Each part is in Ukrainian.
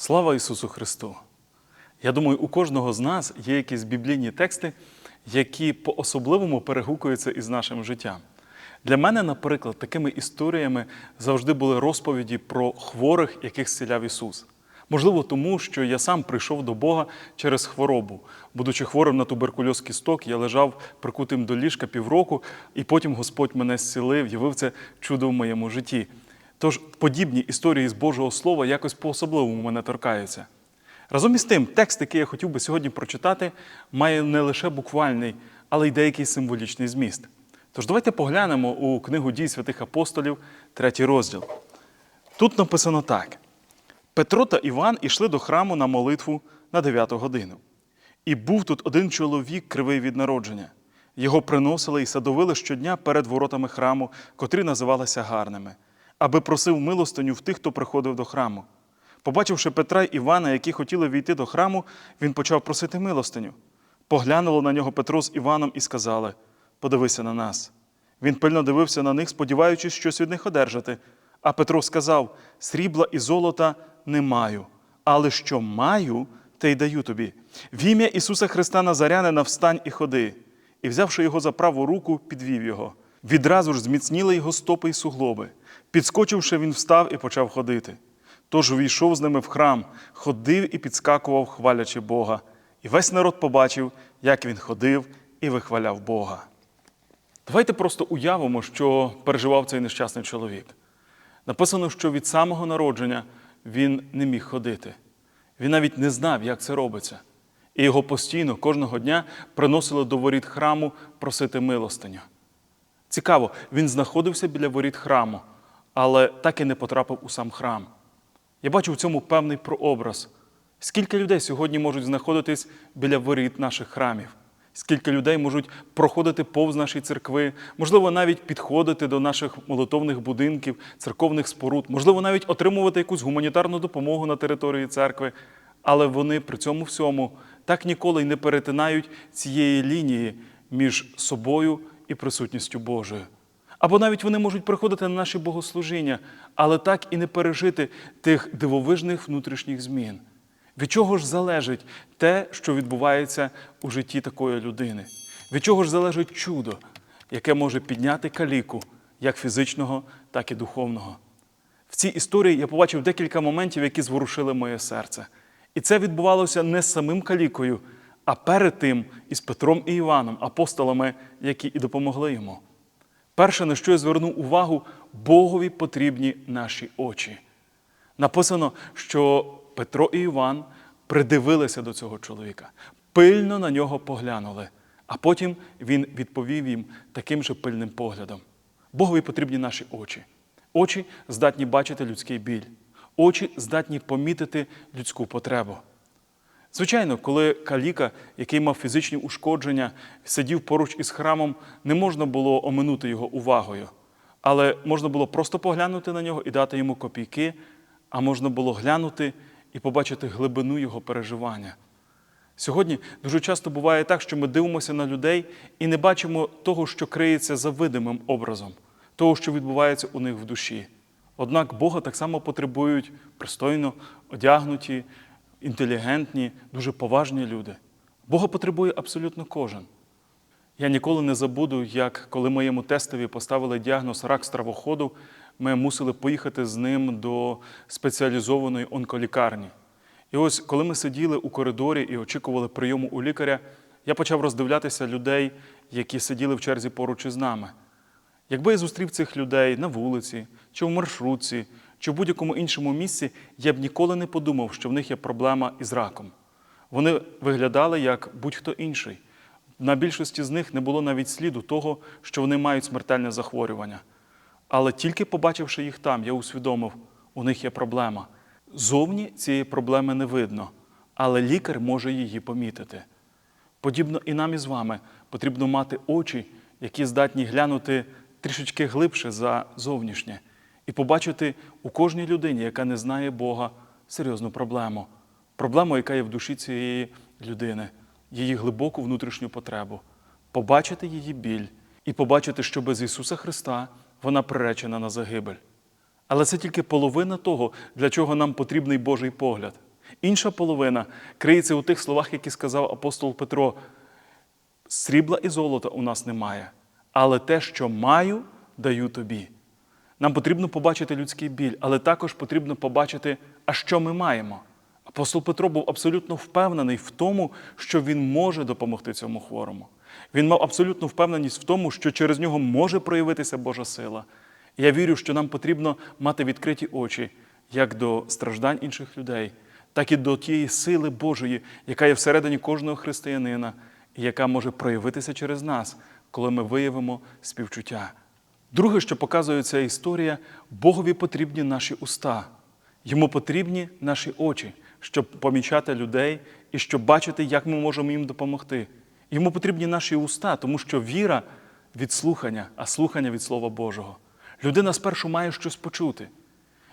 Слава Ісусу Христу! Я думаю, у кожного з нас є якісь біблійні тексти, які по-особливому перегукуються із нашим життям. Для мене, наприклад, такими історіями завжди були розповіді про хворих, яких зціляв Ісус. Можливо, тому що я сам прийшов до Бога через хворобу. Будучи хворим на туберкульоз кісток, я лежав прикутим до ліжка півроку, і потім Господь мене зцілив, явив це чудо в моєму житті. Тож подібні історії з Божого Слова якось по-особливому мене торкаються. Разом із тим, текст, який я хотів би сьогодні прочитати, має не лише буквальний, але й деякий символічний зміст. Тож давайте поглянемо у книгу дій святих апостолів, третій розділ. Тут написано так: Петро та Іван ішли до храму на молитву на 9 годину. І був тут один чоловік, кривий від народження. Його приносили і садовили щодня перед воротами храму, котрі називалися гарними, аби просив милостиню в тих, хто приходив до храму. Побачивши Петра й Івана, які хотіли війти до храму, він почав просити милостиню. Поглянуло на нього Петро з Іваном і сказали: Подивися на нас. Він пильно дивився на них, сподіваючись щось від них одержати. А Петро сказав: Срібла і золота не маю, але що маю, те й даю тобі. В ім'я Ісуса Христа Назарянина встань і ходи. І, взявши його за праву руку, підвів його. Відразу ж зміцніли його стопи й суглоби. Підскочивши, він встав і почав ходити. Тож увійшов з ними в храм, ходив і підскакував, хвалячи Бога. І весь народ побачив, як він ходив і вихваляв Бога. Давайте просто уявимо, що переживав цей нещасний чоловік. Написано, що від самого народження він не міг ходити. Він навіть не знав, як це робиться. І його постійно кожного дня приносили до воріт храму просити милостиню. Цікаво, він знаходився біля воріт храму, але так і не потрапив у сам храм. Я бачу в цьому певний прообраз. Скільки людей сьогодні можуть знаходитись біля воріт наших храмів? Скільки людей можуть проходити повз наші церкви, можливо, навіть підходити до наших молитовних будинків, церковних споруд, можливо, навіть отримувати якусь гуманітарну допомогу на території церкви, але вони при цьому всьому так ніколи й не перетинають цієї лінії між собою і присутністю Божою. Або навіть вони можуть приходити на наші богослужіння, але так і не пережити тих дивовижних внутрішніх змін. Від чого ж залежить те, що відбувається у житті такої людини? Від чого ж залежить чудо, яке може підняти каліку як фізичного, так і духовного? В цій історії я побачив декілька моментів, які зворушили моє серце. І це відбувалося не з самим калікою, а перед тим із Петром і Іваном, апостолами, які і допомогли йому. Перше, на що я звернув увагу, Богові потрібні наші очі. Написано, що Петро і Іван придивилися до цього чоловіка, пильно на нього поглянули, а потім він відповів їм таким же пильним поглядом. Богові потрібні наші очі. Очі здатні бачити людський біль, очі здатні помітити людську потребу. Звичайно, коли каліка, який мав фізичні ушкодження, сидів поруч із храмом, не можна було оминути його увагою, але можна було просто поглянути на нього і дати йому копійки, а можна було глянути і побачити глибину його переживання. Сьогодні дуже часто буває так, що ми дивимося на людей і не бачимо того, що криється за видимим образом, того, що відбувається у них в душі. Однак Бога так само потребують пристойно одягнуті, інтелігентні, дуже поважні люди. Бога потребує абсолютно кожен. Я ніколи не забуду, як коли моєму тестові поставили діагноз рак стравоходу, ми мусили поїхати з ним до спеціалізованої онколікарні. І ось, коли ми сиділи у коридорі і очікували прийому у лікаря, я почав роздивлятися людей, які сиділи в черзі поруч із нами. Якби я зустрів цих людей на вулиці, чи в маршрутці, чи в будь-якому іншому місці, я б ніколи не подумав, що в них є проблема із раком. Вони виглядали як будь-хто інший. На більшості з них не було навіть сліду того, що вони мають смертельне захворювання. Але тільки побачивши їх там, я усвідомив, у них є проблема. Зовні цієї проблеми не видно, але лікар може її помітити. Подібно і нам із вами потрібно мати очі, які здатні глянути трішечки глибше за зовнішнє, і побачити у кожній людині, яка не знає Бога, серйозну проблему. Проблему, яка є в душі цієї людини, її глибоку внутрішню потребу, побачити її біль і побачити, що без Ісуса Христа вона приречена на загибель. Але це тільки половина того, для чого нам потрібний Божий погляд. Інша половина криється у тих словах, які сказав апостол Петро: срібла і золота у нас немає, але те, що маю, даю тобі. Нам потрібно побачити людський біль, але також потрібно побачити, а що ми маємо. Апостол Петро був абсолютно впевнений в тому, що він може допомогти цьому хворому. Він мав абсолютну впевненість в тому, що через нього може проявитися Божа сила. Я вірю, що нам потрібно мати відкриті очі як до страждань інших людей, так і до тієї сили Божої, яка є всередині кожного християнина, і яка може проявитися через нас, коли ми виявимо співчуття. Друге, що показує ця історія, Богові потрібні наші уста, йому потрібні наші очі, щоб помічати людей і щоб бачити, як ми можемо їм допомогти. Йому потрібні наші уста, тому що віра від слухання, а слухання від Слова Божого. Людина спершу має щось почути.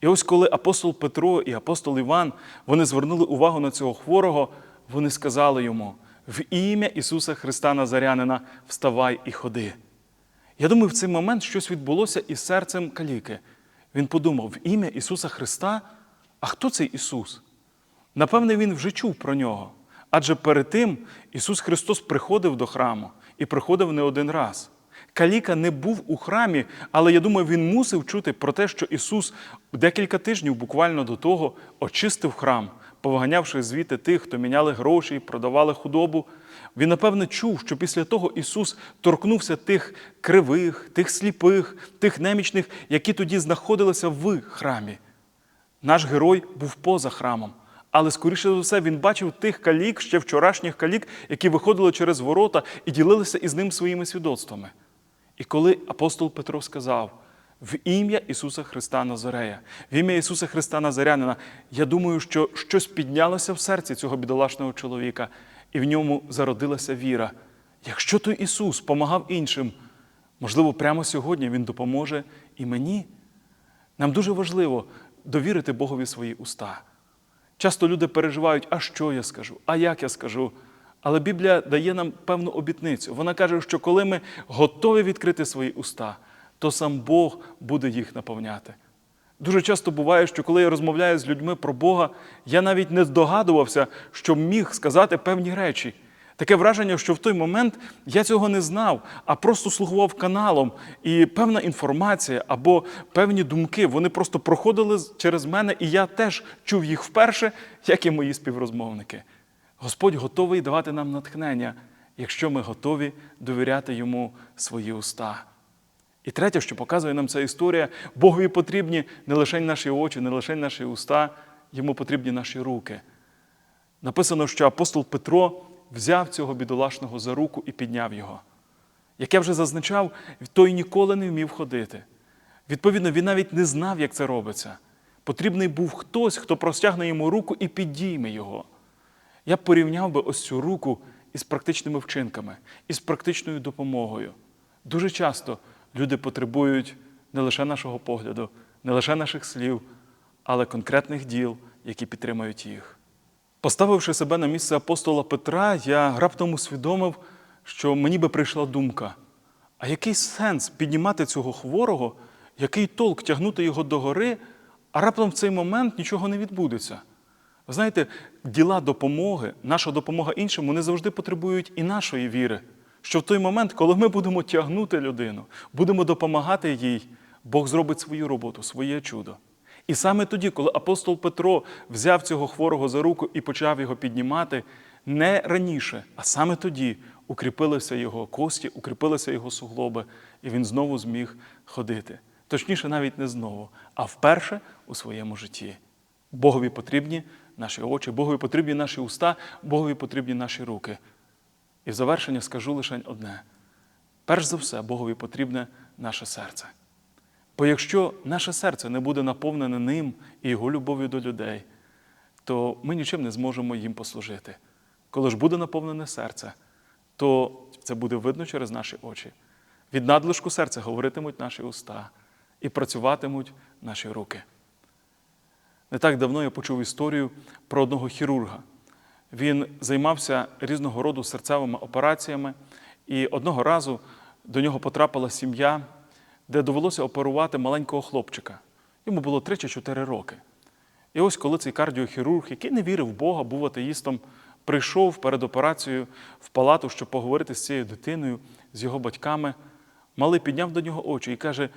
І ось коли апостол Петро і апостол Іван вони звернули увагу на цього хворого, вони сказали йому: в ім'я Ісуса Христа Назарянина вставай і ходи. Я думаю, в цей момент щось відбулося із серцем каліки. Він подумав: в ім'я Ісуса Христа, а хто цей Ісус? Напевне, він вже чув про нього. Адже перед тим Ісус Христос приходив до храму і приходив не один раз. Каліка не був у храмі, але я думаю, він мусив чути про те, що Ісус декілька тижнів буквально до того очистив храм, повиганявши звідти тих, хто міняли гроші, продавали худобу. Він, напевне, чув, що після того Ісус торкнувся тих кривих, тих сліпих, тих немічних, які тоді знаходилися в храмі. Наш герой був поза храмом. Але, скоріше за все, він бачив тих калік, ще вчорашніх калік, які виходили через ворота і ділилися із ним своїми свідоцтвами. І коли апостол Петро сказав в ім'я Ісуса Христа Назарея, в ім'я Ісуса Христа Назарянина, я думаю, що щось піднялося в серці цього бідолашного чоловіка, і в ньому зародилася віра. Якщо той Ісус помагав іншим, можливо, прямо сьогодні Він допоможе і мені. Нам дуже важливо довірити Богові свої уста. Часто люди переживають, а що я скажу, а як я скажу. Але Біблія дає нам певну обітницю. Вона каже, що коли ми готові відкрити свої уста, то сам Бог буде їх наповняти. Дуже часто буває, що коли я розмовляю з людьми про Бога, я навіть не здогадувався, що міг сказати певні речі. Таке враження, що в той момент я цього не знав, а просто слугував каналом, і певна інформація або певні думки вони просто проходили через мене, і я теж чув їх вперше, як і мої співрозмовники. Господь готовий давати нам натхнення, якщо ми готові довіряти йому свої уста. І третє, що показує нам ця історія, Богові потрібні не лише наші очі, не лише наші уста, йому потрібні наші руки. Написано, що апостол Петро взяв цього бідолашного за руку і підняв його. Як я вже зазначав, той ніколи не вмів ходити. Відповідно, він навіть не знав, як це робиться. Потрібний був хтось, хто простягне йому руку і підійме його. Я порівняв би ось цю руку із практичними вчинками, із практичною допомогою. Дуже часто люди потребують не лише нашого погляду, не лише наших слів, але конкретних діл, які підтримують їх. Поставивши себе на місце апостола Петра, я раптом усвідомив, що мені би прийшла думка: а який сенс піднімати цього хворого, який толк тягнути його догори, а раптом в цей момент нічого не відбудеться? Ви знаєте, діла допомоги, наша допомога іншим, вони завжди потребують і нашої віри. Що в той момент, коли ми будемо тягнути людину, будемо допомагати їй, Бог зробить свою роботу, своє чудо. І саме тоді, коли апостол Петро взяв цього хворого за руку і почав його піднімати, не раніше, а саме тоді укріпилися його кості, укріпилися його суглоби, і він знову зміг ходити. Точніше, навіть не знову, а вперше у своєму житті. Богові потрібні наші очі, Богові потрібні наші уста, Богові потрібні наші руки. І в завершення скажу лише одне: перш за все, Богові потрібне наше серце. Бо якщо наше серце не буде наповнене ним і його любов'ю до людей, то ми нічим не зможемо їм послужити. Коли ж буде наповнене серце, то це буде видно через наші очі. Від надлишку серця говоритимуть наші уста і працюватимуть наші руки. Не так давно я почув історію про одного хірурга. Він займався різного роду серцевими операціями, і одного разу до нього потрапила сім'я, де довелося оперувати маленького хлопчика. Йому було 3 чи 4 роки. І ось коли цей кардіохірург, який не вірив в Бога, був атеїстом, прийшов перед операцією в палату, щоб поговорити з цією дитиною, з його батьками, малий підняв до нього очі і каже: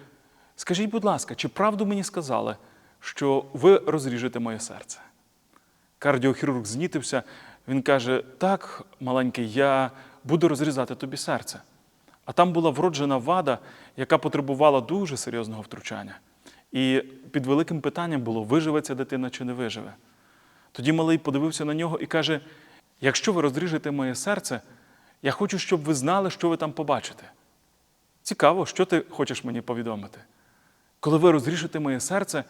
Скажіть, будь ласка, чи правду мені сказали, що ви розріжете моє серце? Кардіохірург знітився, він каже: Так, маленький, я буду розрізати тобі серце. А там була вроджена вада, яка потребувала дуже серйозного втручання. І під великим питанням було, виживе ця дитина чи не виживе. Тоді малий подивився на нього і каже: якщо ви розріжете моє серце, я хочу, щоб ви знали, що ви там побачите. Цікаво, що ти хочеш мені повідомити. Коли ви розріжете моє серце,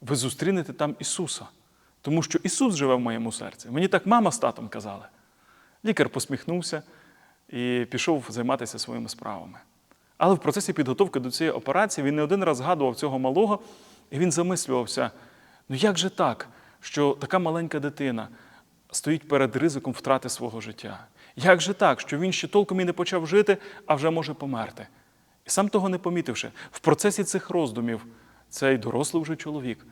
ви зустрінете там Ісуса, тому що Ісус живе в моєму серці. Мені так мама з татом казали. Лікар посміхнувся і пішов займатися своїми справами. Але в процесі підготовки до цієї операції він не один раз згадував цього малого, і він замислювався: ну як же так, що така маленька дитина стоїть перед ризиком втрати свого життя? Як же так, що він ще толком і не почав жити, а вже може померти? І сам того не помітивши, в процесі цих роздумів цей дорослий вже чоловік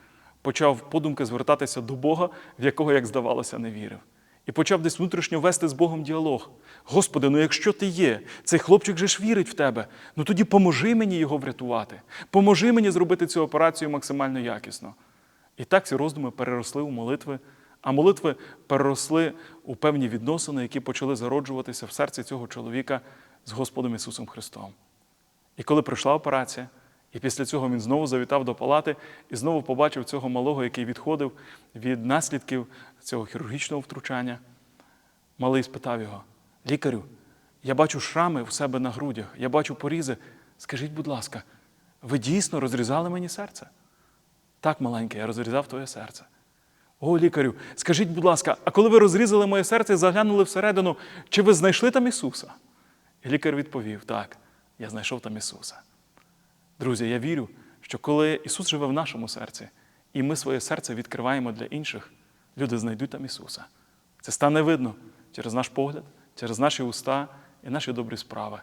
почав подумки звертатися до Бога, в якого, як здавалося, не вірив. І почав десь внутрішньо вести з Богом діалог. Господи, ну якщо ти є, цей хлопчик же ж вірить в тебе, ну тоді поможи мені його врятувати, поможи мені зробити цю операцію максимально якісно. І так ці роздуми переросли у молитви, а молитви переросли у певні відносини, які почали зароджуватися в серці цього чоловіка з Господом Ісусом Христом. І коли прийшла операція, і після цього він знову завітав до палати і знову побачив цього малого, який відходив від наслідків цього хірургічного втручання, малий спитав його: лікарю, я бачу шрами в себе на грудях, я бачу порізи. Скажіть, будь ласка, ви дійсно розрізали мені серце? Так, маленьке, я розрізав твоє серце. О, лікарю, скажіть, будь ласка, а коли ви розрізали моє серце і заглянули всередину, чи ви знайшли там Ісуса? І лікар відповів: так, я знайшов там Ісуса. Друзі, я вірю, що коли Ісус живе в нашому серці, і ми своє серце відкриваємо для інших, люди знайдуть там Ісуса. Це стане видно через наш погляд, через наші уста і наші добрі справи.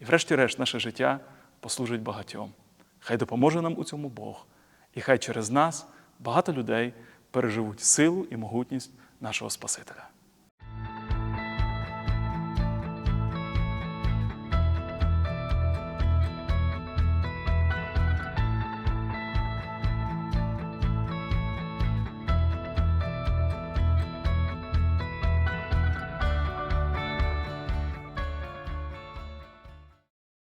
І врешті-решт наше життя послужить багатьом. Хай допоможе нам у цьому Бог. І хай через нас багато людей переживуть силу і могутність нашого Спасителя.